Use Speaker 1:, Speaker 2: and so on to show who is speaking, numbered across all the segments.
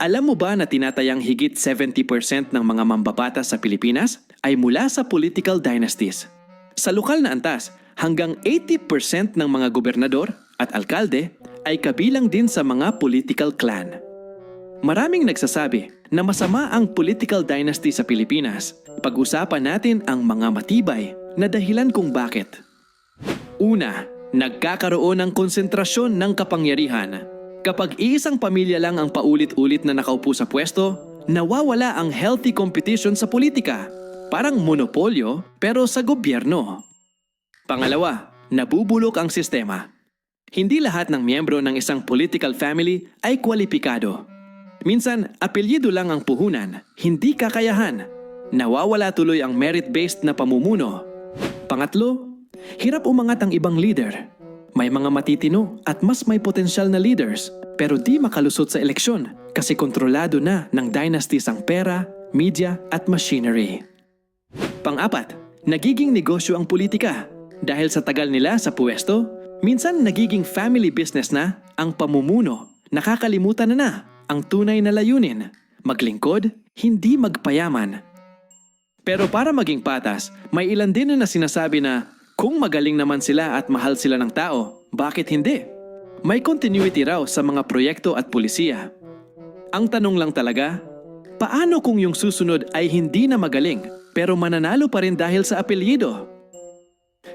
Speaker 1: Alam mo ba na tinatayang higit 70% ng mga mambabata sa Pilipinas ay mula sa political dynasties? Sa lokal na antas, hanggang 80% ng mga gobernador at alkalde ay kabilang din sa mga political clan. Maraming nagsasabi na masama ang political dynasty sa Pilipinas. Pag-usapan natin ang mga matibay na dahilan kung bakit. Una, nagkakaroon ng konsentrasyon ng kapangyarihan. Kapag iisang pamilya lang ang paulit-ulit na nakaupo sa pwesto, nawawala ang healthy competition sa politika. Parang monopolyo pero sa gobyerno. Pangalawa, nabubulok ang sistema. Hindi lahat ng miyembro ng isang political family ay kwalipikado. Minsan, apelyido lang ang puhunan, hindi kakayahan. Nawawala tuloy ang merit-based na pamumuno. Pangatlo, hirap umangat ang ibang leader. May mga matitino at mas may potensyal na leaders pero di makalusot sa eleksyon kasi kontrolado na ng dynasties ang pera, media at machinery. Pang-apat, nagiging negosyo ang politika. Dahil sa tagal nila sa puwesto, minsan nagiging family business na ang pamumuno. Nakakalimutan na na ang tunay na layunin. Maglingkod, hindi magpayaman. Pero para maging patas, may ilan din na sinasabi na kung magaling naman sila at mahal sila ng tao, bakit hindi? May continuity raw sa mga proyekto at pulisiya. Ang tanong lang talaga, paano kung yung susunod ay hindi na magaling pero mananalo pa rin dahil sa apelyido?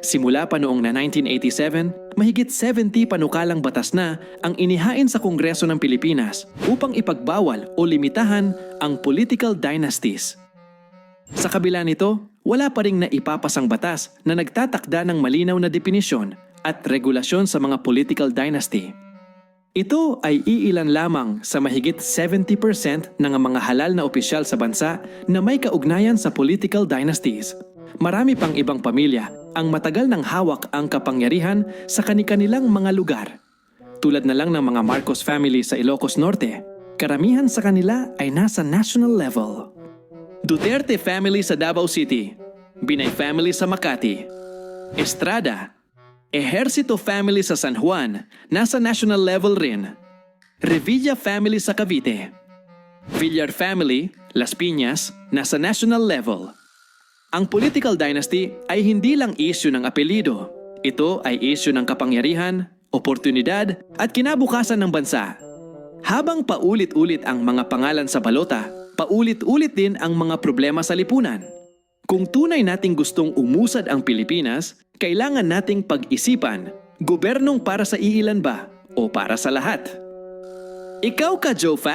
Speaker 1: Simula pa noong na 1987, mahigit 70 panukalang batas na ang inihain sa Kongreso ng Pilipinas upang ipagbawal o limitahan ang political dynasties. Sa kabila nito, wala pa ring naipapasang batas na nagtatakda ng malinaw na definisyon at regulasyon sa mga political dynasty. Ito ay iilan lamang sa mahigit 70% ng mga halal na opisyal sa bansa na may kaugnayan sa political dynasties. Marami pang ibang pamilya ang matagal nang hawak ang kapangyarihan sa kanilang mga lugar. Tulad na lang ng mga Marcos family sa Ilocos Norte, karamihan sa kanila ay nasa national level. Duterte family sa Davao City, Binay family sa Makati, Estrada, Ejercito family sa San Juan, nasa national level rin, Revilla family sa Cavite, Villar family, Las Piñas, nasa national level. Ang political dynasty ay hindi lang issue ng apelido. Ito ay issue ng kapangyarihan, oportunidad at kinabukasan ng bansa. Habang paulit-ulit ang mga pangalan sa balota, paulit-ulit din ang mga problema sa lipunan. Kung tunay nating gustong umusad ang Pilipinas, kailangan nating pag-isipan, gobernong para sa iilan ba o para sa lahat? Ikaw ka, Joe Fac?